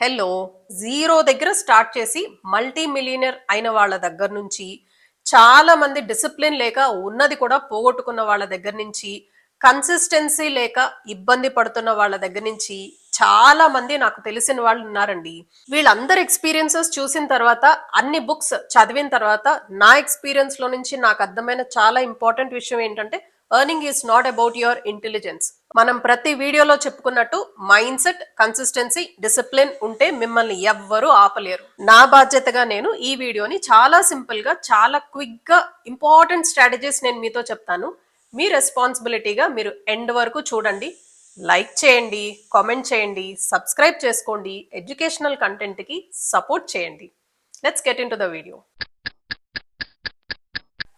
Hello zero దగ్గర start చేసి multi millionaire అయిన వాళ్ళ దగ్గర నుంచి చాలా మంది డిసిప్లిన్ లేక ఉన్నది కూడా పోగొట్టుకున్న వాళ్ళ దగ్గర నుంచి కన్సిస్టెన్సీ లేక ఇబ్బంది పడుతున్న వాళ్ళ దగ్గర నుంచి చాలా మంది నాకు తెలిసిన వాళ్ళు ఉన్నారండి. వీళ్ళందరి ఎక్స్పీరియన్సెస్ చూసిన తర్వాత అన్ని బుక్స్ చదివిన తర్వాత నా ఎక్స్పీరియన్స్లో నుంచి నాకు అర్థమైన చాలా ఇంపార్టెంట్ విషయం ఏంటంటే earning is not about your intelligence మనం ప్రతి వీడియోలో చెప్పుకున్నట్టు మైండ్ సెట్ కన్సిస్టెన్సీ డిసిప్లిన్ ఉంటే మిమ్మల్ని ఎవ్వరూ ఆపలేరు. నా బాధ్యతగా నేను ఈ వీడియోని చాలా సింపుల్గా చాలా క్విక్గా ఇంపార్టెంట్ స్ట్రాటజీస్ నేను మీతో చెప్తాను. మీ రెస్పాన్సిబిలిటీగా మీరు ఎండ్ వరకు చూడండి. లైక్ చేయండి కామెంట్ చేయండి సబ్స్క్రైబ్ చేసుకోండి ఎడ్యుకేషనల్ కంటెంట్కి సపోర్ట్ చేయండి. Let's get in to the video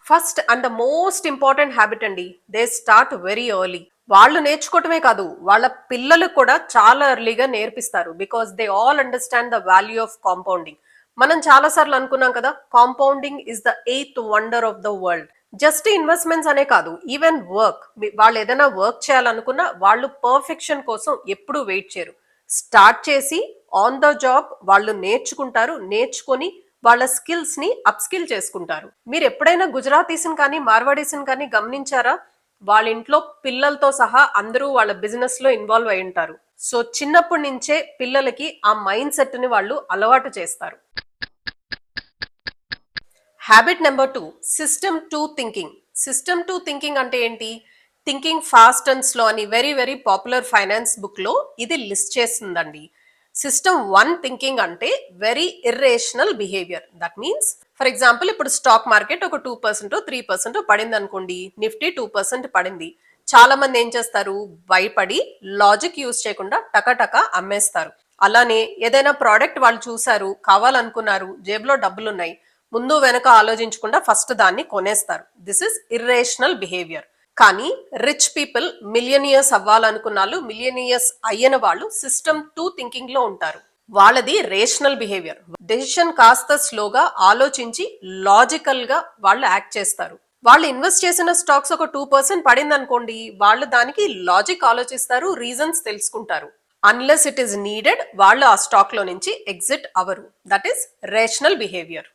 first and the most important habit అండి దే స్టార్ట్ వెరీ ఎర్లీ. వాళ్ళు నేర్చుకోవటమే కాదు వాళ్ళ పిల్లలు కూడా చాలా ఎర్లీగా నేర్పిస్తారు because they all understand the value of compounding. మనం చాలా సార్లు అనుకున్నాం కదా compounding is the eighth wonder of the world. Just investments అనే కాదు ఈవెన్ వర్క్. వాళ్ళు ఏదైనా వర్క్ చేయాలనుకున్నా వాళ్ళు పర్ఫెక్షన్ కోసం ఎప్పుడూ వెయిట్ చేయరు. స్టార్ట్ చేసి ఆన్ ద జాబ్ వాళ్ళు నేర్చుకుంటారు నేర్చుకొని వాళ్ళ స్కిల్స్ని అప్స్కిల్ చేసుకుంటారు. మీరు ఎప్పుడైనా గుజరాతీస్ని కానీ మార్వాడీస్ని కానీ గమనించారా? వాళ్ళ ఇంట్లో పిల్లలతో సహా అందరూ వాళ్ళ బిజినెస్లో ఇన్వాల్వ్ అయి ఉంటారు. సో చిన్నప్పటి నుంచే పిల్లలకి ఆ మైండ్ సెట్ని వాళ్ళు అలవాటు చేస్తారు. Habit number two system two thinking system two thinking అంటే ఏంటి? థింకింగ్ ఫాస్ట్ అండ్ స్లో అని వెరీ వెరీ పాపులర్ ఫైనాన్స్ బుక్లో ఇది లిస్ట్ చేస్తుందండి. సిస్టమ్ వన్ థింకింగ్ అంటే very irrational behaviour. That means for example ఇప్పుడు స్టాక్ మార్కెట్ ఒక టూ పర్సెంట్ త్రీ పర్సెంట్ పడింది అనుకోండి నిఫ్టీ టూ పర్సెంట్ పడింది. చాలా మంది ఏం చేస్తారు? భయపడి లాజిక్ యూజ్ చేయకుండా టకటక అమ్మేస్తారు. అలానే ఏదైనా ప్రోడక్ట్ వాళ్ళు చూసారు కావాలనుకున్నారు జేబులో డబ్బులు ఉన్నాయి ముందు వెనక ఆలోచించకుండా ఫస్ట్ దాన్ని కొనేస్తారు. దిస్ ఇస్ ఇర్రేషనల్ బిహేవియర్ కానీ రిచ్ పీపుల్ మిలియనియర్స్ అవ్వాలనుకున్న వాళ్ళు మిలియనియర్స్ అయ్యిన వాళ్ళు సిస్టమ్ టూ థింకింగ్లో ఉంటారు. వాళ్ళది రేషనల్ బిహేవియర్ డెసిషన్ కాస్త స్లోగా ఆలోచించి లాజికల్గా వాళ్ళు యాక్ట్ చేస్తారు. వాళ్ళు ఇన్వెస్ట్ చేసిన స్టాక్స్ ఒక టూ పర్సెంట్ పడింది అనుకోండి వాళ్ళు దానికి లాజిక్ ఆలోచిస్తారు రీజన్స్ తెలుసుకుంటారు. అన్లెస్ ఇట్ ఈస్ నీడెడ్ వాళ్ళు ఆ స్టాక్లో నుంచి exit hour that is rational behaviour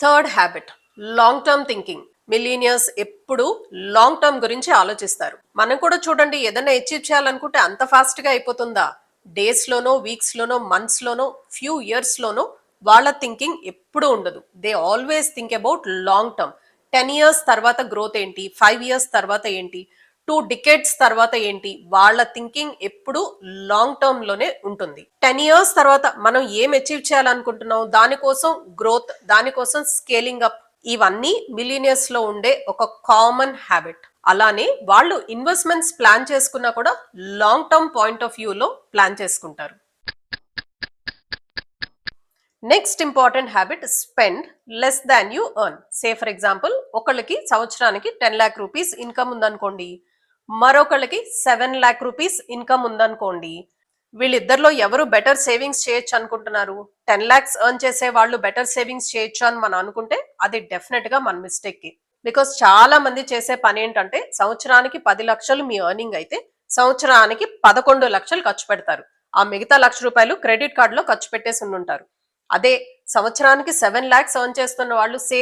third habit long term thinking millionaires ఎప్పుడు లాంగ్ టర్మ్ గురించి ఆలోచిస్తారు. మనం కూడా చూడండి ఏదైనా అచీవ్ చేయాలనుకుంటే అంత ఫాస్ట్గా అయిపోతుందా? డేస్ లోనో వీక్స్ లోనో మంత్స్ లోనో ఫ్యూ ఇయర్స్ లోనో వాళ్ళ థింకింగ్ ఎప్పుడు ఉండదు. They always think about long term ten years తర్వాత గ్రోత్ ఏంటి? ఫైవ్ ఇయర్స్ తర్వాత ఏంటి? టూ డికెట్స్ తర్వాత ఏంటి? వాళ్ళ థింకింగ్ ఎప్పుడు లాంగ్ టర్మ్లోనే ఉంటుంది. టెన్ ఇయర్స్ తర్వాత మనం ఏం అచీవ్ చేయాలనుకుంటున్నాం? దానికోసం గ్రోత్ దానికోసం స్కేలింగ్ అప్ ఇవన్నీ మిలీనియర్స్లో ఉండే ఒక కామన్ హ్యాబిట్ అలానే వాళ్ళు ఇన్వెస్ట్మెంట్స్ ప్లాన్ చేసుకున్నా కూడా లాంగ్ టర్మ్ పాయింట్ ఆఫ్ వ్యూలో ప్లాన్ చేసుకుంటారు. Next important habit spend less than you earn say for example ఒకళ్ళకి సంవత్సరానికి టెన్ ల్యాక్ రూపీస్ ఇన్కమ్ ఉందనుకోండి. మరొకళ్ళకి సెవెన్ ల్యాక్ రూపీస్ ఇన్కమ్ ఉందనుకోండి. వీళ్ళిద్దరిలో ఎవరు బెటర్ సేవింగ్స్ చేయొచ్చు అనుకుంటున్నారు? టెన్ ల్యాక్స్ ఎర్న్ చేసే వాళ్ళు బెటర్ సేవింగ్స్ చేయొచ్చు అని మనం అనుకుంటే అది డెఫినెట్గా మన మిస్టేక్ బికాస్ చాలా మంది చేసే పని ఏంటంటే సంవత్సరానికి పది లక్షలు మీ ఎర్నింగ్ అయితే సంవత్సరానికి పదకొండు లక్షలు ఖర్చు పెడతారు. ఆ మిగతా లక్ష రూపాయలు క్రెడిట్ కార్డులో ఖర్చు పెట్టేసి ఉండుంటారు. అదే సంవత్సరానికి సెవెన్ ల్యాక్స్ ఎర్న్ చేస్తున్న వాళ్ళు say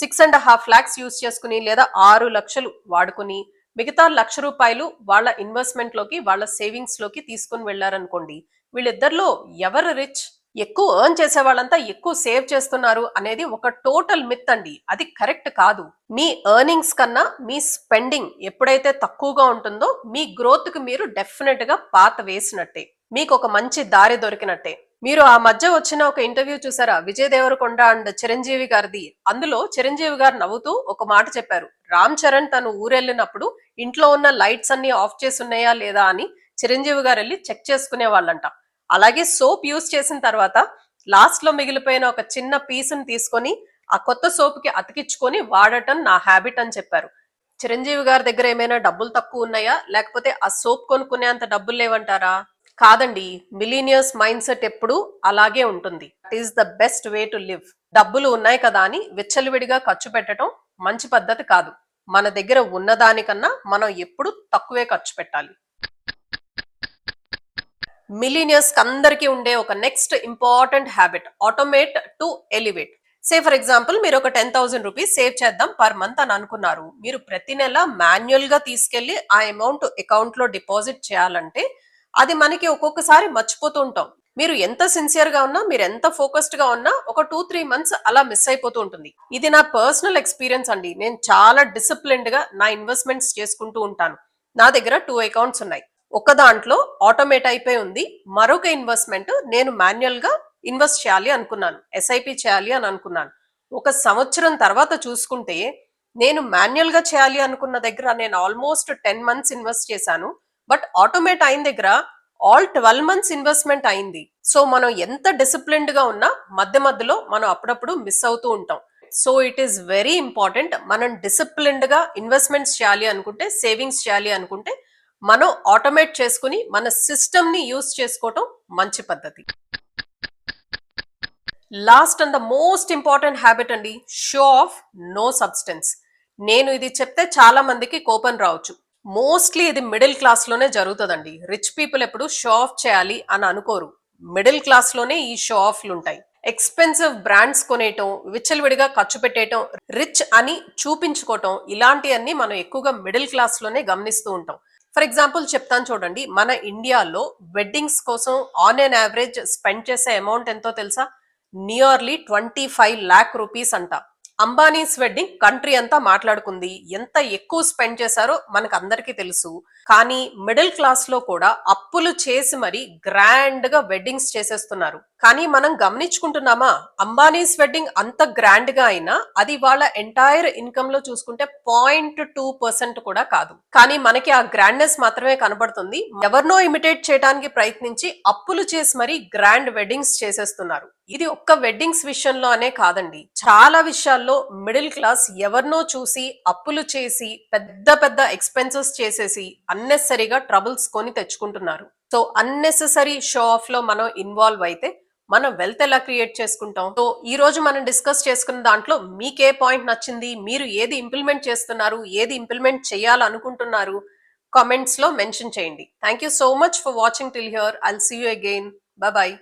six and half lakhs use చేసుకుని లేదా ఆరు లక్షలు వాడుకుని మిగతా లక్ష రూపాయలు వాళ్ళ ఇన్వెస్ట్మెంట్లోకి వాళ్ళ సేవింగ్స్లోకి తీసుకుని వెళ్ళారనుకోండి వీళ్ళిద్దరిలో ఎవరు రిచ్ ఎక్కువ ఎర్న్ చేసే వాళ్ళంతా ఎక్కువ సేవ్ చేస్తున్నారు అనేది ఒక టోటల్ మిత్ అండి. అది కరెక్ట్ కాదు. మీ ఎర్నింగ్స్ కన్నా మీ స్పెండింగ్ ఎప్పుడైతే తక్కువగా ఉంటుందో మీ గ్రోత్కి మీరు డెఫినెట్గా పాత వేసినట్టే. మీకు ఒక మంచి దారి దొరికినట్టే. మీరు ఆ మధ్య వచ్చిన ఒక ఇంటర్వ్యూ చూసారా? విజయ్ దేవరకొండ అండ్ చిరంజీవి గారిది. అందులో చిరంజీవి గారు నవ్వుతూ ఒక మాట చెప్పారు. రామ్ చరణ్ తను ఊరెళ్ళినప్పుడు ఇంట్లో ఉన్న లైట్స్ అన్ని ఆఫ్ చేసి ఉన్నాయా లేదా అని చిరంజీవి గారు వెళ్ళి చెక్ చేసుకునే వాళ్ళంట. అలాగే సోప్ యూస్ చేసిన తర్వాత లాస్ట్లో మిగిలిపోయిన ఒక చిన్న పీస్ని తీసుకొని ఆ కొత్త సోప్కి అతికించుకొని వాడటం నా హ్యాబిట్ అని చెప్పారు. చిరంజీవి గారి దగ్గర ఏమైనా డబ్బులు తక్కువ ఉన్నాయా? లేకపోతే ఆ సోప్ కొనుక్కునే అంత డబ్బులు లేవంటారా? కాదండి మిలీనియర్స్ మైండ్ సెట్ ఎప్పుడు అలాగే ఉంటుంది. It is the best way to live డబ్బులు ఉన్నాయి కదా అని విచ్చలవిడిగా ఖర్చు పెట్టడం మంచి పద్ధతి కాదు. మన దగ్గర ఉన్నదానికన్నా మనం ఎప్పుడు తక్కువే ఖర్చు పెట్టాలి. మిలీనియర్స్ అందరికీ ఉండే ఒక next important habit automate to elevate say for example మీరు ఒక టెన్ థౌసండ్ రూపీస్ సేవ్ చేద్దాం పర్ మంత్ అని అనుకున్నారు. మీరు ప్రతి నెల మాన్యువల్గా తీసుకెళ్ళి ఆ అమౌంట్ అకౌంట్లో డిపాజిట్ చేయాలంటే అది మనకి ఒక్కొక్కసారి మర్చిపోతూ ఉంటాం. మీరు ఎంత సిన్సియర్గా ఉన్నా మీరు ఎంత ఫోకస్డ్గా ఉన్నా ఒక టూ త్రీ మంత్స్ అలా మిస్ అయిపోతూ ఉంటుంది. ఇది నా పర్సనల్ ఎక్స్పీరియన్స్ అండి. నేను చాలా డిసిప్లిన్డ్గా నా ఇన్వెస్ట్మెంట్స్ చేసుకుంటూ ఉంటాను. నా దగ్గర టూ అకౌంట్స్ ఉన్నాయి. ఒక దాంట్లో ఆటోమేట్ అయిపోయి ఉంది. మరొక ఇన్వెస్ట్మెంట్ నేను మాన్యువల్గా ఇన్వెస్ట్ చేయాలి అనుకున్నాను. ఎస్ఐపి చేయాలి అని అనుకున్నాను. ఒక సంవత్సరం తర్వాత చూసుకుంటే నేను మాన్యువల్గా చేయాలి అనుకున్న దగ్గర నేను ఆల్మోస్ట్ టెన్ మంత్స్ ఇన్వెస్ట్ చేశాను. బట్ ఆటోమేట్ అయిన దగ్గర ఆల్ ట్వెల్వ్ మంత్స్ ఇన్వెస్ట్మెంట్ అయింది. సో మనం ఎంత డిసిప్లిన్డ్గా ఉన్నా మధ్య మధ్యలో మనం అప్పుడప్పుడు మిస్ అవుతూ ఉంటాం. So it is very important. మనం డిసిప్లిన్డ్గా ఇన్వెస్ట్మెంట్స్ చేయాలి అనుకుంటే సేవింగ్స్ చేయాలి అనుకుంటే మనం ఆటోమేట్ చేసుకుని మన సిస్టమ్ని యూస్ చేసుకోవటం మంచి పద్ధతి. Last and the most important habit అండి షో ఆఫ్ నో సబ్స్టెన్స్. నేను ఇది చెప్తే చాలా మందికి కోపం రావచ్చు. మోస్ట్లీ ఇది మిడిల్ క్లాస్లోనే జరుగుతుందండి. రిచ్ పీపుల్ ఎప్పుడు షో ఆఫ్ చేయాలి అని అనుకోరు. మిడిల్ క్లాస్లోనే ఈ షో ఆఫ్లు ఉంటాయి. ఎక్స్పెన్సివ్ బ్రాండ్స్ కొనేయటం విచ్చలవిడిగా ఖర్చు పెట్టేయటం రిచ్ అని చూపించుకోవటం ఇలాంటివన్నీ మనం ఎక్కువగా మిడిల్ క్లాస్లోనే గమనిస్తూ ఉంటాం. ఫర్ ఎగ్జాంపుల్ చెప్తాను చూడండి. మన ఇండియాలో వెడ్డింగ్స్ కోసం ఆన్ అన్ యావరేజ్ స్పెండ్ చేసే అమౌంట్ ఎంతో తెలుసా? Nearly twenty five lakh rupees అంట. అంబానీస్ వెడ్డింగ్ కంట్రీ అంతా మాట్లాడుకుంది. ఎంత ఎక్కువ స్పెండ్ చేశారో మనకు అందరికీ తెలుసు. కానీ మిడిల్ క్లాస్లో కూడా అప్పులు చేసి మరి గ్రాండ్గా వెడ్డింగ్స్ చేసేస్తున్నారు. కానీ మనం గమనించుకుంటున్నామా? అంబానీస్ వెడ్డింగ్ అంత గ్రాండ్గా అయినా అది వాళ్ళ ఎంటైర్ ఇన్కమ్లో చూసుకుంటే పాయింట్ టూ పర్సెంట్ కూడా కాదు. కానీ మనకి ఆ గ్రాండ్నెస్ మాత్రమే కనబడుతుంది. ఎవరినో ఇమిటేట్ చేయడానికి ప్రయత్నించి అప్పులు చేసి మరి గ్రాండ్ వెడ్డింగ్స్ చేసేస్తున్నారు. ఇది ఒక్క వెడ్డింగ్స్ విషయంలో అనే కాదండి. చాలా విషయాల్లో మిడిల్ క్లాస్ ఎవరినో చూసి అప్పులు చేసి పెద్ద పెద్ద ఎక్స్పెన్సెస్ చేసేసి అన్నెసరీగా ట్రబుల్స్ కొని తెచ్చుకుంటున్నారు. సో అన్నెసెసరీ షో ఆఫ్లో మనం ఇన్వాల్వ్ అయితే మనం వెల్త్ ఎలా క్రియేట్ చేసుకుంటాం? సో ఈ రోజు మనం డిస్కస్ చేసుకున్న దాంట్లో మీకే పాయింట్ నచ్చింది మీరు ఏది ఇంప్లిమెంట్ చేస్తున్నారు ఏది ఇంప్లిమెంట్ చేయాలనుకుంటున్నారు కామెంట్స్లో మెన్షన్ చేయండి. Thank you so much for watching till here I'll see you again bye